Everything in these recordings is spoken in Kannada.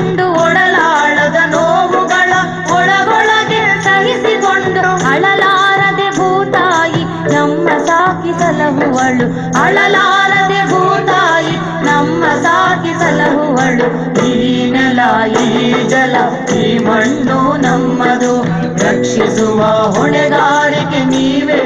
ಕಂಡು ಒಡಲಾಳದ ನೋವುಗಳ ಒಳಗೊಳಗೆ ಸಹಿಸಿಕೊಂಡು ಅಳಲಾರದೆ ಭೂತಾಯಿ, ನಮ್ಮ ಸಾಕಿ ಸಲಹುವಳು ಅಳಲಾರದೆ ಭೂತಾಯಿ, ನಮ್ಮ ಸಾಕಿ ಸಲಹುವಳು ಈ ಜಲ, ಈ ಮಣ್ಣು ನಮ್ಮದು. ರಕ್ಷಿಸುವ ಹೊಣೆಗಾರಿಕೆ ನೀವೇ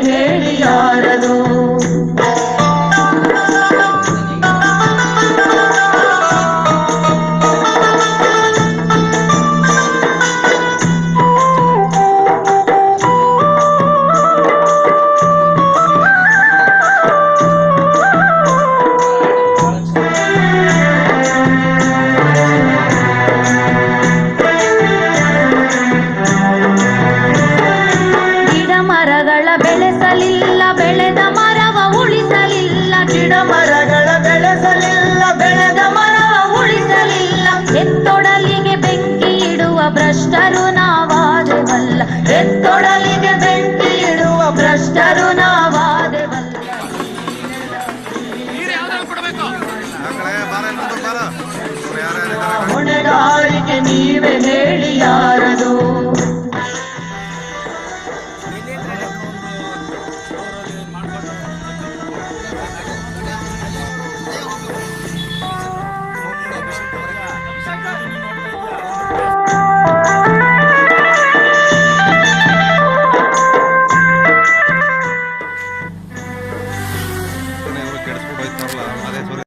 ಬೆಳೆಸಲಿಲ್ಲ, ಬೆಳೆದ ಮರವ ಉಳಿಸಲಿಲ್ಲ ಗಿಡ ಮರಗಳ ಬೆಳೆಸಲಿಲ್ಲ, ಬೆಳೆದ ಮರವ ಉಳಿಸಲಿಲ್ಲ. ಎತ್ತೊಡಲಿಗೆ ಬೆಂಕಿ ಇಡುವ ಭ್ರಷ್ಟರು ನಾವಾದವಲ್ಲ. ಎತ್ತೊಡಲಿಗೆ ಬೆಂಕಿ ಇಡುವ ಭ್ರಷ್ಟರು ಕೆಡಿಸ್ಬಿಟ್ಟು ಹೋಯ್ತಾರಲ್ಲ ಅದೇ ಸೂರ್ಯ